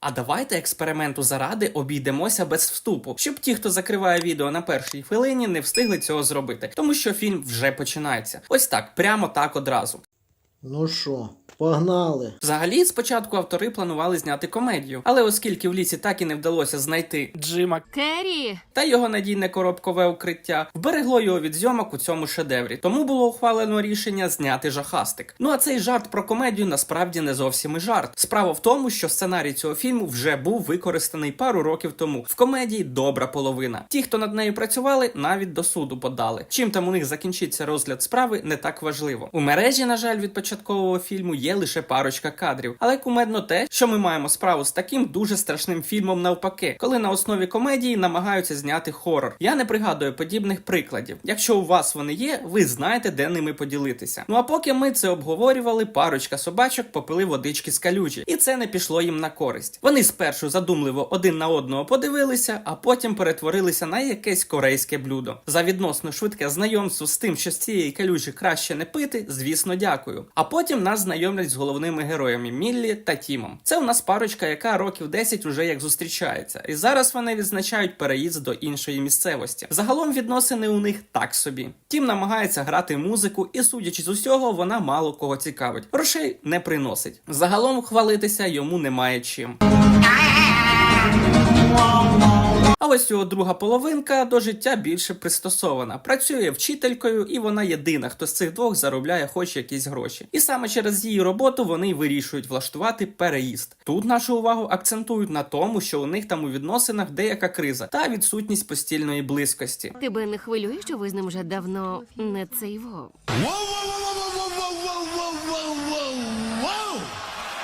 А давайте експерименту заради обійдемося без вступу, щоб ті, хто закриває відео на першій хвилині, не встигли цього зробити, тому що фільм вже починається. Ось так, прямо так одразу. Ну що, погнали. Взагалі, спочатку автори планували зняти комедію, але оскільки в лісі так і не вдалося знайти Джима Керрі! та його надійне коробкове укриття, вберегло його від зйомок у цьому шедеврі. Тому було ухвалено рішення зняти жахастик. Ну а цей жарт про комедію насправді не зовсім і жарт. Справа в тому, що сценарій цього фільму вже був використаний пару років тому. В комедії добра половина. Ті, хто над нею працювали, навіть до суду подали. Чим там у них закінчиться розгляд справи, не так важливо. У мережі, на жаль, від початкового фільму є лише парочка кадрів, але кумедно те, що ми маємо справу з таким дуже страшним фільмом навпаки, коли на основі комедії намагаються зняти хорор. Я не пригадую подібних прикладів. Якщо у вас вони є, ви знаєте, де ними поділитися. Ну а поки ми це обговорювали, парочка собачок попили водички з калюжі, і це не пішло їм на користь. Вони спершу задумливо один на одного подивилися, а потім перетворилися на якесь корейське блюдо. За відносно швидке знайомство з тим, що з цієї калюжі краще не пити, звісно, дякую. А потім нас знайомлять з головними героями Міллі та Тімом. Це у нас парочка, яка років 10 уже як зустрічається, і зараз вони відзначають переїзд до іншої місцевості. Загалом відносини у них так собі. Тім намагається грати музику, і судячи з усього, вона мало кого цікавить. Грошей не приносить. Загалом хвалитися йому немає чим. А ось його друга половинка до життя більше пристосована. Працює вчителькою, і вона єдина, хто з цих двох заробляє хоч якісь гроші. І саме через її роботу вони й вирішують влаштувати переїзд. Тут нашу увагу акцентують на тому, що у них там у відносинах деяка криза та відсутність постільної близькості. Тебе не хвилює, що ви з ним вже давно не цей во.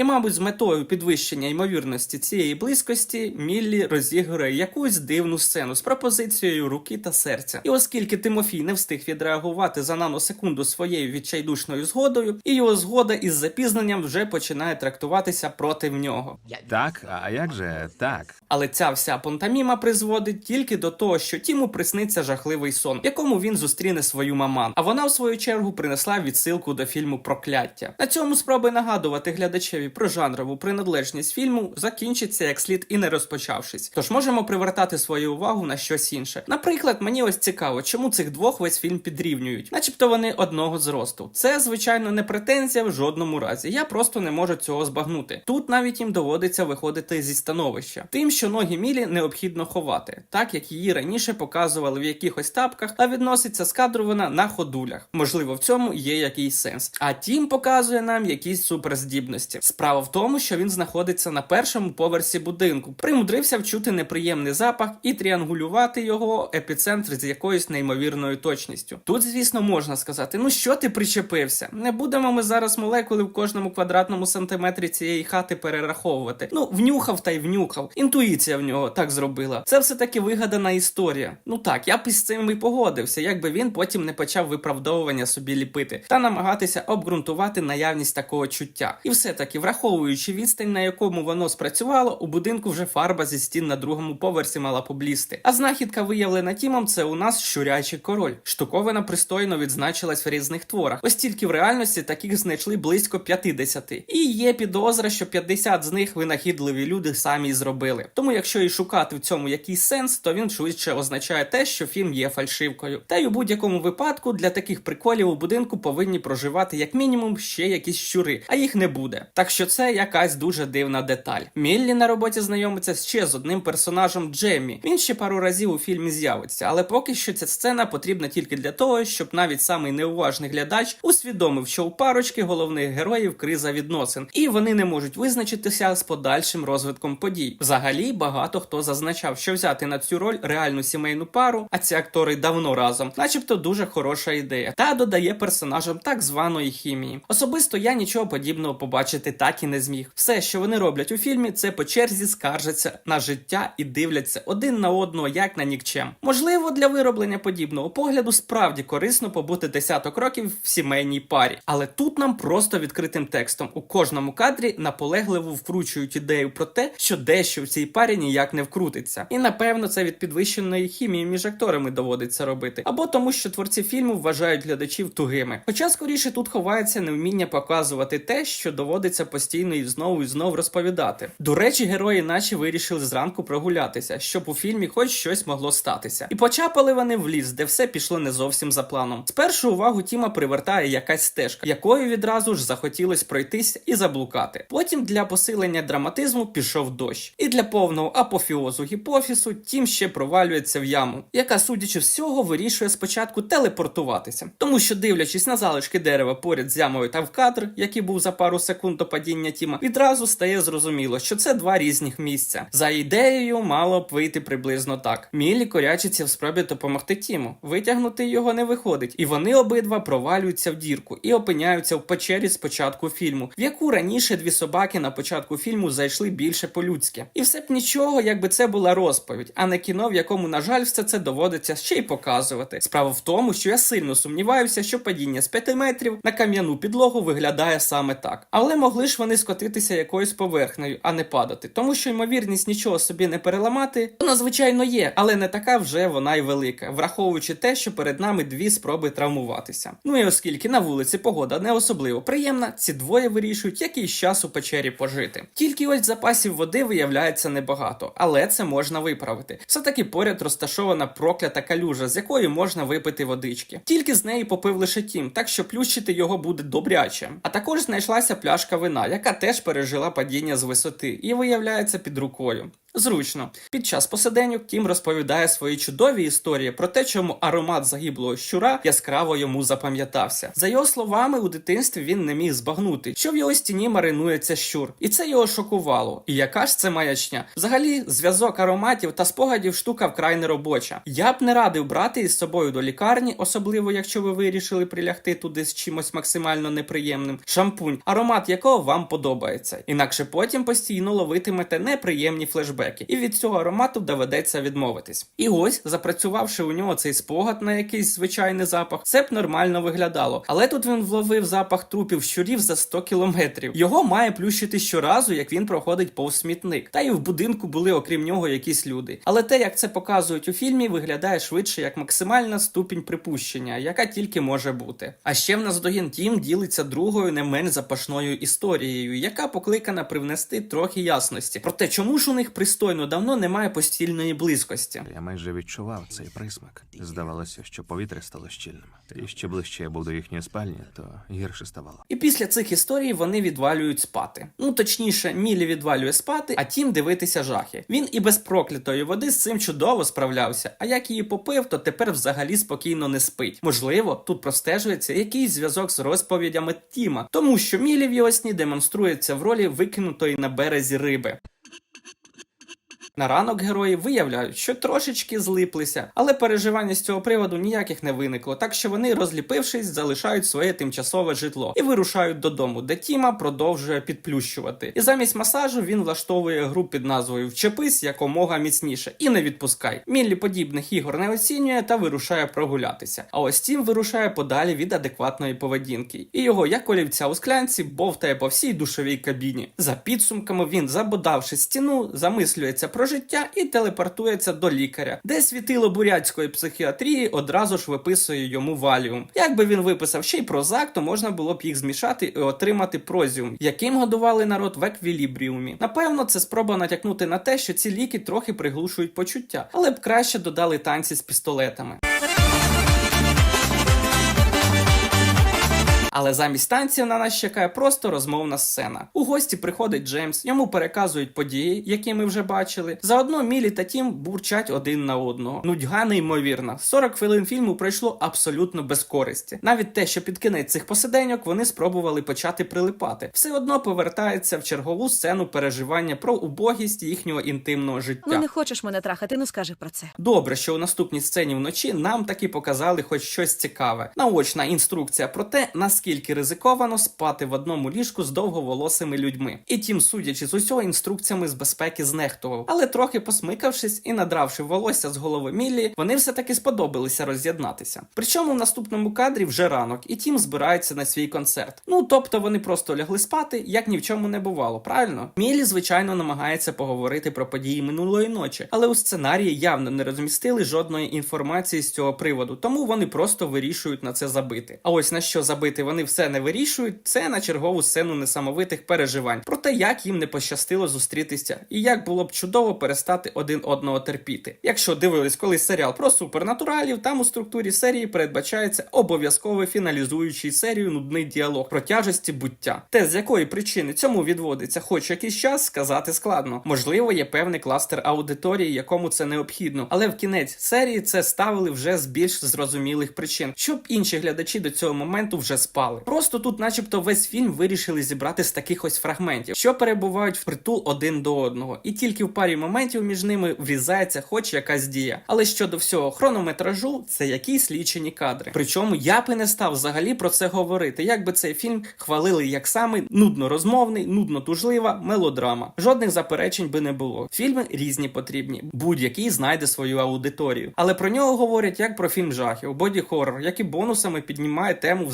І, мабуть, з метою підвищення ймовірності цієї близькості Міллі розігрує якусь дивну сцену з пропозицією руки та серця. І оскільки Тимофій не встиг відреагувати за наносекунду своєю відчайдушною згодою, і його згода із запізненням вже починає трактуватися проти нього. Так, а як же так? Але ця вся пантоміма призводить тільки до того, що Тіму присниться жахливий сон, в якому він зустріне свою маман. А вона, в свою чергу, принесла відсилку до фільму Прокляття. На цьому спроби нагадувати глядачеві про жанрову приналежність фільму закінчиться як слід і не розпочавшись. Тож можемо привертати свою увагу на щось інше. Наприклад, мені ось цікаво, чому цих двох весь фільм підрівнюють, начебто вони одного зросту. Це, звичайно, не претензія в жодному разі. Я просто не можу цього збагнути. Тут навіть їм доводиться виходити зі становища, тим, що ноги Мілі необхідно ховати, так як її раніше показували в якихось тапках, а відноситься скадрована на ходулях. Можливо, в цьому є якийсь сенс. А тім показує нам якісь суперздібності. Справа в тому, що він знаходиться на першому поверсі будинку, примудрився вчути неприємний запах і тріангулювати його епіцентр з якоюсь неймовірною точністю. Тут, звісно, можна сказати: ну що ти причепився? Не будемо ми зараз молекули в кожному квадратному сантиметрі цієї хати перераховувати. Ну, внюхав та й внюхав. Інтуїція в нього так зробила. Це все таки вигадана історія. Ну так, я б із цим і погодився, якби він потім не почав виправдовування собі ліпити та намагатися обґрунтувати наявність такого чуття. І все таки, враховуючи відстань, на якому воно спрацювало, у будинку вже фарба зі стін на другому поверсі мала поблісти. А знахідка, виявлена тімом, це у нас щурячий король. Штуковина пристойно відзначилась в різних творах. Ось тільки в реальності таких знайшли близько 50. І є підозра, що 50 з них винахідливі люди самі зробили. Тому, якщо і шукати в цьому якийсь сенс, то він швидше означає те, що фільм є фальшивкою. Та й у будь-якому випадку для таких приколів у будинку повинні проживати як мінімум ще якісь щури, а їх не буде. Так що це якась дуже дивна деталь. Міллі на роботі знайомиться ще з одним персонажем Джеммі. Він ще пару разів у фільмі з'явиться, але поки що ця сцена потрібна тільки для того, щоб навіть самий неуважний глядач усвідомив, що у парочки головних героїв криза відносин, і вони не можуть визначитися з подальшим розвитком подій. Взагалі багато хто зазначав, що взяти на цю роль реальну сімейну пару, а ці актори давно разом, начебто дуже хороша ідея, та додає персонажам так званої хімії. Особисто я нічого подібного побачити так і не зміг. Все, що вони роблять у фільмі, це по черзі скаржаться на життя і дивляться один на одного як на нікчем. Можливо, для вироблення подібного погляду справді корисно побути десяток років в сімейній парі, але тут нам просто відкритим текстом у кожному кадрі наполегливо вкручують ідею про те, що дещо в цій парі ніяк не вкрутиться. І напевно це від підвищеної хімії між акторами доводиться робити, або тому, що творці фільму вважають глядачів тугими. Хоча скоріше тут ховається невміння показувати те, що доводиться постійно і знову і знову розповідати. До речі, герої наче вирішили зранку прогулятися, щоб у фільмі хоч щось могло статися. І почапали вони в ліс, де все пішло не зовсім за планом. Спершу увагу Тіма привертає якась стежка, якою відразу ж захотілось пройтись і заблукати. Потім для посилення драматизму пішов дощ. І для повного апофіозу гіпофісу Тім ще провалюється в яму, яка, судячи всього, вирішує спочатку телепортуватися. Тому що, дивлячись на залишки дерева поряд з ямою та в кадр, який був за пару секунд до падіння Тіма, відразу стає зрозуміло, що це два різних місця. За ідеєю мало б вийти приблизно так. Мілі корячиться в спробі допомогти Тіму. Витягнути його не виходить, і вони обидва провалюються в дірку і опиняються в печері з початку фільму, в яку раніше дві собаки на початку фільму зайшли більше по-людськи. І все б нічого, якби це була розповідь, а не кіно, в якому, на жаль, все це доводиться ще й показувати. Справа в тому, що я сильно сумніваюся, що падіння з 5 метрів на кам'яну підлогу виглядає саме так. Але могли ж вони скотитися якоюсь поверхнею, а не падати, тому що ймовірність нічого собі не переламати, вона звичайно є, але не така вже вона й велика, враховуючи те, що перед нами дві спроби травмуватися. Ну і оскільки на вулиці погода не особливо приємна, ці двоє вирішують якийсь час у печері пожити. Тільки ось запасів води виявляється небагато, але це можна виправити. Все таки поряд розташована проклята калюжа, з якої можна випити водички. Тільки з неї попив лише тім, так що плющити його буде добряче. А також знайшлася пляшка вина, яка теж пережила падіння з висоти і виявляється під рукою. Зручно. Під час посиденьок Тім розповідає свої чудові історії про те, чому аромат загиблого щура яскраво йому запам'ятався. За його словами, у дитинстві він не міг збагнути, що в його стіні маринується щур, і це його шокувало. І яка ж це маячня? Взагалі, зв'язок ароматів та спогадів штука вкрай неробоча. Я б не радив брати із собою до лікарні, особливо якщо ви вирішили прилягти туди з чимось максимально неприємним. Шампунь, аромат якого вам подобається. Інакше потім постійно ловитимете неприємні флешбеки, і від цього аромату доведеться відмовитись. І ось, запрацювавши у нього цей спогад на якийсь звичайний запах, це б нормально виглядало. Але тут він вловив запах трупів щурів за 100 кілометрів. Його має плющити щоразу, як він проходить повз смітник. Та й в будинку були, окрім нього, якісь люди. Але те, як це показують у фільмі, виглядає швидше як максимальна ступінь припущення, яка тільки може бути. А ще в нас Догін Тім ділиться другою не менш запашною історією, яка покликана привнести трохи ясності. Про те, чому ж у них пристойно давно немає постільної близькості. Я майже відчував цей присмак. Здавалося, що повітря стало щільним. І ще ближче я був до їхньої спальні, то гірше ставало. І після цих історій вони відвалюють спати. Ну точніше, Мілі відвалює спати, а тім дивитися жахи. Він і без проклятої води з цим чудово справлявся. А як її попив, то тепер взагалі спокійно не спить. Можливо, тут простежується якийсь зв'язок з розповідями Тіма, тому що Мілі в його сні демонструється в ролі викинутої на березі риби. На ранок герої виявляють, що трошечки злиплися, але переживання з цього приводу ніяких не виникло, так що вони, розліпившись, залишають своє тимчасове житло і вирушають додому, де Тіма продовжує підплющувати. І замість масажу він влаштовує гру під назвою Вчепись якомога міцніше і не відпускай. Міллі подібних ігор не оцінює та вирушає прогулятися. А ось Тім вирушає подалі від адекватної поведінки, і його, як олівця у склянці, бовтає по всій душовій кабіні. За підсумками він, забодавши стіну, замислюється про життя і телепортується до лікаря, де світило бурятської психіатрії одразу ж виписує йому валіум. Якби він виписав ще й прозак, то можна було б їх змішати і отримати прозіум, яким годували народ в еквілібріумі. Напевно, це спроба натякнути на те, що ці ліки трохи приглушують почуття, але б краще додали танці з пістолетами. Але замість танців на нас чекає просто розмовна сцена. У гості приходить Джеймс, йому переказують події, які ми вже бачили. Заодно Мілі та Тім бурчать один на одного. Нудьга неймовірна. 40 хвилин фільму пройшло абсолютно без користі. Навіть те, що під кінець цих посиденьок вони спробували почати прилипати, все одно повертається в чергову сцену переживання про убогість їхнього інтимного життя. Ну не хочеш мене трахати, ну скажи про це. Добре, що у наступній сцені вночі нам таки показали хоч щось цікаве. Наочна інструкція про те, наскільки наскільки ризиковано спати в одному ліжку з довговолосими людьми. І тім, судячи з усього, інструкціями з безпеки знехтував. Але трохи посмикавшись і надравши волосся з голови Міллі, вони все таки сподобалися роз'єднатися. Причому в наступному кадрі вже ранок, і тім збирається на свій концерт. Ну тобто вони просто лягли спати, як ні в чому не бувало, правильно? Міллі, звичайно, намагається поговорити про події минулої ночі, але у сценарії явно не розмістили жодної інформації з цього приводу, тому вони просто вирішують на це забити. А ось на що забити вони все не вирішують, це на чергову сцену несамовитих переживань про те, як їм не пощастило зустрітися, і як було б чудово перестати один одного терпіти. Якщо дивились колись серіал про супернатуралів, там у структурі серії передбачається обов'язковий фіналізуючий серію нудний діалог про тяжесті буття. Те, з якої причини цьому відводиться хоч якийсь час, сказати складно. Можливо, є певний кластер аудиторії, якому це необхідно, але в кінець серії це ставили вже з більш зрозумілих причин, щоб інші глядачі до цього моменту вже спали. Просто тут, начебто, весь фільм вирішили зібрати з таких ось фрагментів, що перебувають впритул один до одного, і тільки в парі моментів між ними врізається хоч якась дія. Але щодо всього хронометражу, це якісь лічені кадри. Причому я би не став взагалі про це говорити, якби цей фільм хвалили як саме нудно розмовний, нудно тужлива мелодрама. Жодних заперечень би не було. Фільми різні потрібні, будь-який знайде свою аудиторію. Але про нього говорять як про фільм жахів, боді хоррор, який бонусами піднімає тему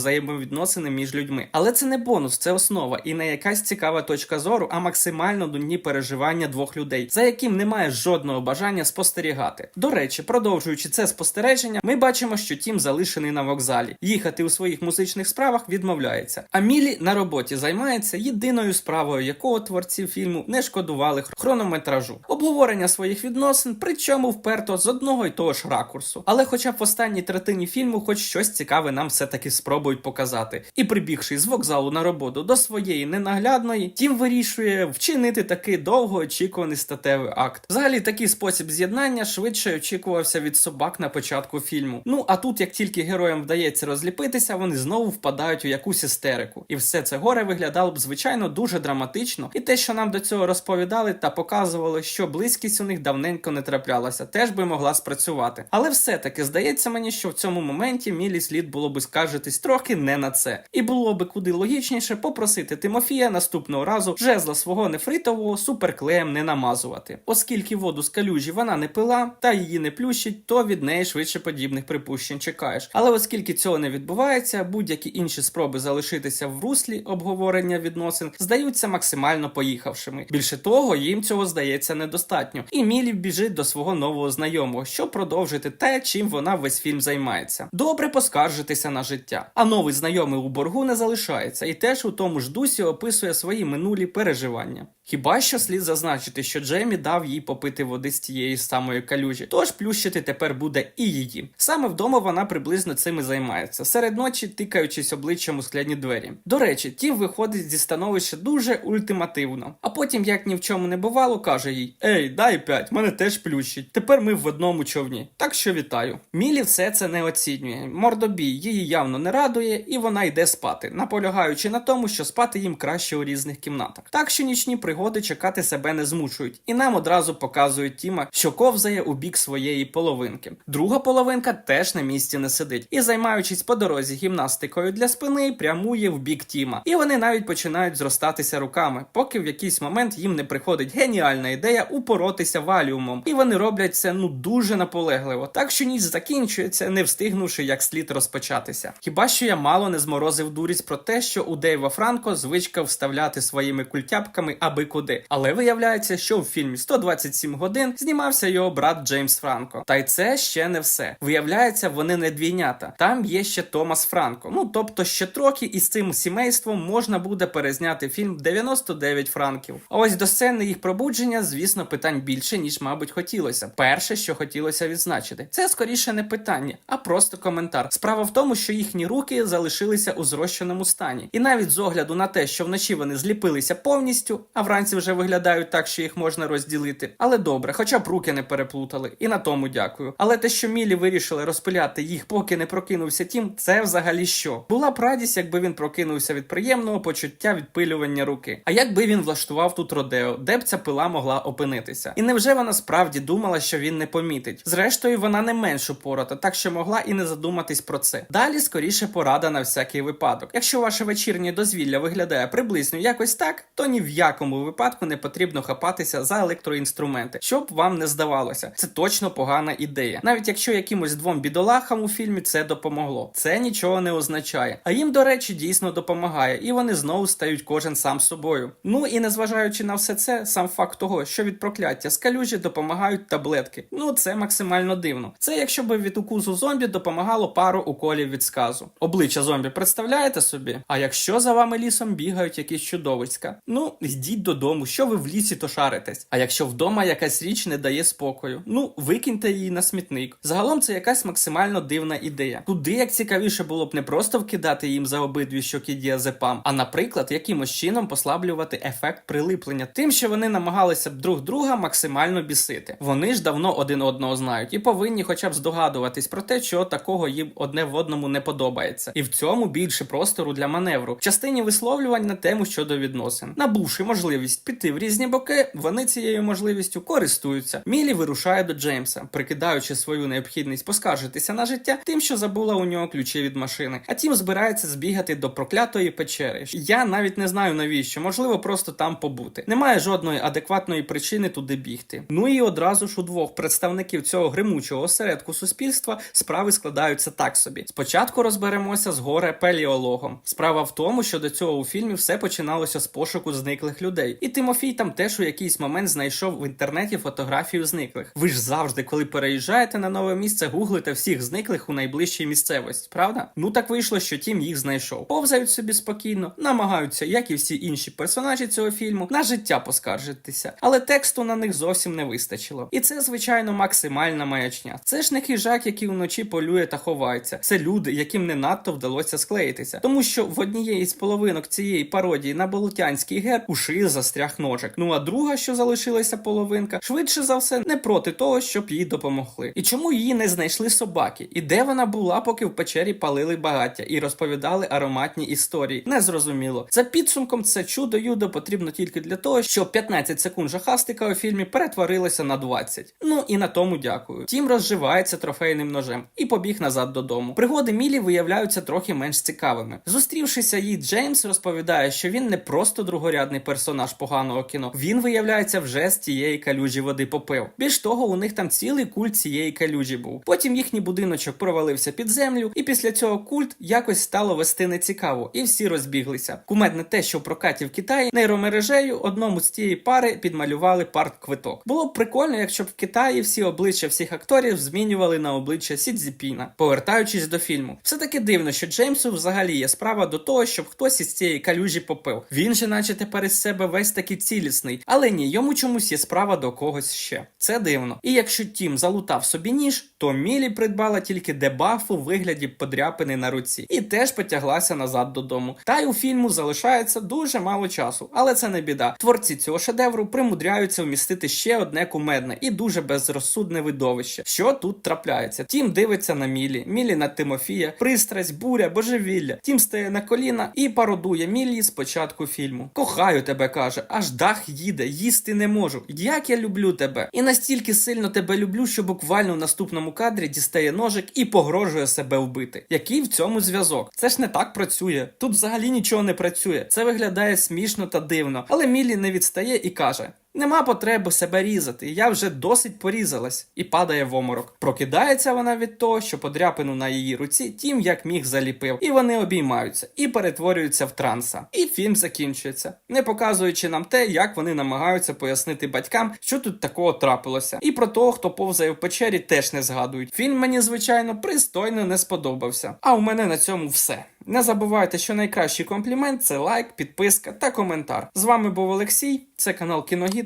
взаємовідносини між людьми. Але це не бонус, це основа і не якась цікава точка зору, а максимально нудні переживання двох людей, за яким немає жодного бажання спостерігати. До речі, продовжуючи це спостереження, ми бачимо, що Тім залишений на вокзалі. Їхати у своїх музичних справах відмовляється. А Мілі на роботі займається єдиною справою, якого творці фільму не шкодували хронометражу. Обговорення своїх відносин, причому вперто з одного й того ж ракурсу. Але хоча б в останній третині фільму хоч щось цікаве нам все-таки спробують показати. І прибігши з вокзалу на роботу до своєї ненаглядної, Тім вирішує вчинити такий довгоочікуваний статевий акт. Взагалі, такий спосіб з'єднання швидше очікувався від собак на початку фільму. Ну а тут, як тільки героям вдається розліпитися, вони знову впадають у якусь істерику. І все це горе виглядало б звичайно дуже драматично. І те, що нам до цього розповідали та показували, що близькість у них давненько не траплялася, теж би могла спрацювати. Але все-таки здається мені, що в цьому моменті Мілі слід було би скаржитись трохи не на це. І було би куди логічніше попросити Тимофія наступного разу жезла свого нефритового суперклеєм не намазувати. Оскільки воду з калюжі вона не пила та її не плющить, то від неї швидше подібних припущень чекаєш. Але оскільки цього не відбувається, будь-які інші спроби залишитися в руслі обговорення відносин здаються максимально поїхавшими. Більше того, їм цього здається недостатньо. І Мілі біжить до свого нового знайомого, щоб продовжити те, чим вона весь фільм займається. Добре поскаржитися на життя. А новий знайомий у боргу не залишається і теж у тому ж дусі описує свої минулі переживання. Хіба що слід зазначити, що Джеймі дав їй попити води з тієї самої калюжі, тож плющити тепер буде і її. Саме вдома вона приблизно цим і займається, серед ночі тикаючись обличчям у скляні двері. До речі, тім виходить зі становища дуже ультимативно. А потім, як ні в чому не бувало, каже їй: Ей, дай п'ять, мене теж плющить. Тепер ми в одному човні. Так що вітаю. Мілі все це не оцінює. Мордобій її явно не радує, і вона йде спати, наполягаючи на тому, що спати їм краще у різних кімнатах. Так що нічні пригоди чекати себе не змушують, і нам одразу показують Тіма, що ковзає у бік своєї половинки. Друга половинка теж на місці не сидить і, займаючись по дорозі гімнастикою для спини, прямує в бік Тіма. І вони навіть починають зростатися руками, поки в якийсь момент їм не приходить геніальна ідея упоротися валіумом. І вони роблять це ну дуже наполегливо. Так що ніч закінчується, не встигнувши як слід розпочатися. Хіба що я мало не зморозив дурість про те, що у Дейва Франко звичка вставляти своїми культяпками аби куди. Але виявляється, що в фільмі 127 годин знімався його брат Джеймс Франко. Та й це ще не все. Виявляється, вони не двійнята. Там є ще Томас Франко. Ну тобто ще трохи із цим сімейством можна буде перезняти фільм 99 франків. А ось до сцени їх пробудження, звісно, питань більше, ніж, мабуть, хотілося. Перше, що хотілося відзначити, це скоріше не питання, а просто коментар. Справа в тому, що їхні руки залишилися у зрощеному стані. І навіть з огляду на те, що вночі вони зліпилися повністю, а вранці вранці вже виглядають так, що їх можна розділити. Але добре, хоча б руки не переплутали, і на тому дякую. Але те, що Мілі вирішили розпиляти їх, поки не прокинувся тім, це взагалі що? Була б радість, якби він прокинувся від приємного почуття відпилювання руки. А якби він влаштував тут родео, де б ця пила могла опинитися? І невже вона справді думала, що він не помітить? Зрештою, вона не менш упорота, так що могла і не задуматись про це. Далі скоріше порада на всякий випадок. Якщо ваше вечірнє дозвілля виглядає приблизно якось так, то ні в якому випадку не потрібно хапатися за електроінструменти, щоб вам не здавалося. Це точно погана ідея. Навіть якщо якимось двом бідолахам у фільмі це допомогло. Це нічого не означає. А їм, до речі, дійсно допомагає, і вони знову стають кожен сам собою. Ну і незважаючи на все це, сам факт того, що від прокляття з калюжі допомагають таблетки. Ну це максимально дивно. Це якщо б від укусу зомбі допомагало пару уколів від сказу. Обличчя зомбі представляєте собі? А якщо за вами лісом бігають якісь чудовиська? Ну, йдіть додому, що ви в лісі то шаритесь. А якщо вдома якась річ не дає спокою, ну викиньте її на смітник. Загалом це якась максимально дивна ідея. Куди як цікавіше було б не просто вкидати їм за обидві щоки діазепам, а наприклад, якимось чином послаблювати ефект прилиплення, тим, що вони намагалися б друг друга максимально бісити. Вони ж давно один одного знають і повинні хоча б здогадуватись про те, що такого їм одне в одному не подобається. І в цьому більше простору для маневру. В частині висловлювань на тему щодо відносин. Набувши можливість піти в різні боки, вони цією можливістю користуються. Мілі вирушає до Джеймса, прикидаючи свою необхідність поскаржитися на життя тим, що забула у нього ключі від машини. А тім збирається збігати до проклятої печери. Я навіть не знаю навіщо, можливо, просто там побути. Немає жодної адекватної причини туди бігти. Ну і одразу ж у двох представників цього гримучого осередку суспільства справи складаються так собі. Спочатку розберемося з горе пеліологом. Справа в тому, що до цього у фільмі все починалося з пошуку зниклих людей. І Тимофій там теж у якийсь момент знайшов в інтернеті фотографію зниклих. Ви ж завжди, коли переїжджаєте на нове місце, гуглите всіх зниклих у найближчій місцевості, правда? Ну так вийшло, що Тім їх знайшов. Повзають собі спокійно, намагаються, як і всі інші персонажі цього фільму, на життя поскаржитися, але тексту на них зовсім не вистачило. І це, звичайно, максимальна маячня. Це ж не хижак, який вночі полює та ховається. Це люди, яким не надто вдалося склеїтися, тому що в однієї з половинок цієї пародії на болотянський герб у шиї застряг ножик. Ну а друга, що залишилася половинка, швидше за все не проти того, щоб їй допомогли. І чому її не знайшли собаки? І де вона була, поки в печері палили багаття і розповідали ароматні історії? Незрозуміло. За підсумком, це чудо юдо потрібно тільки для того, щоб 15 секунд жахастика у фільмі перетворилося на 20. Ну і на тому дякую. Тім розживається трофейним ножем і побіг назад додому. Пригоди Мілі виявляються трохи менш цікавими. Зустрівшися їй, Джеймс розповідає, що він не просто другорядний персонаж поганого кіно. Він виявляється вже з тієї калюжі води попив. Більш того, у них там цілий культ цієї калюжі був. Потім їхній будиночок провалився під землю, і після цього культ якось стало вести нецікаво, і всі розбіглися. Кумедне те, що в прокаті в Китаї нейромережею одному з тієї пари підмалювали парт-квиток. Було б прикольно, якщо б в Китаї всі обличчя всіх акторів змінювали на обличчя Сідзіпіна. Повертаючись до фільму, все таки дивно, що Джеймсу взагалі є справа до того, щоб хтось із цієї калюжі попив. Він же, наче тепер із себе весь такий цілісний, але ні, йому чомусь є справа до когось ще. Це дивно. І якщо Тім залутав собі ніж, то Мілі придбала тільки дебаф у вигляді подряпини на руці і теж потяглася назад додому. Та й у фільму залишається дуже мало часу, але це не біда. Творці цього шедевру примудряються вмістити ще одне кумедне і дуже безрозсудне видовище. Що тут трапляється? Тім дивиться на Мілі, Мілі на Тимофія, пристрасть, буря, божевілля. Тім стає на коліна і пародує Мілі з початку фільму. Кохаю тебе, каже, аж дах їде, їсти не можу. Як я люблю тебе. І настільки сильно тебе люблю, що буквально в наступному кадрі дістає ножик і погрожує себе вбити. Який в цьому зв'язок? Це ж не так працює. Тут взагалі нічого не працює. Це виглядає смішно та дивно. Але Мілі не відстає і каже: Нема потреби себе різати, я вже досить порізалась і падає в оморок. Прокидається вона від того, що подряпину на її руці тім як міг заліпив, і вони обіймаються і перетворюються в транса. І фільм закінчується, не показуючи нам те, як вони намагаються пояснити батькам, що тут такого трапилося. І про того, хто повзає в печері, теж не згадують. Фільм мені, звичайно, пристойно не сподобався. А у мене на цьому все. Не забувайте, що найкращий комплімент це лайк, підписка та коментар. З вами був Олексій, це канал Кіногід.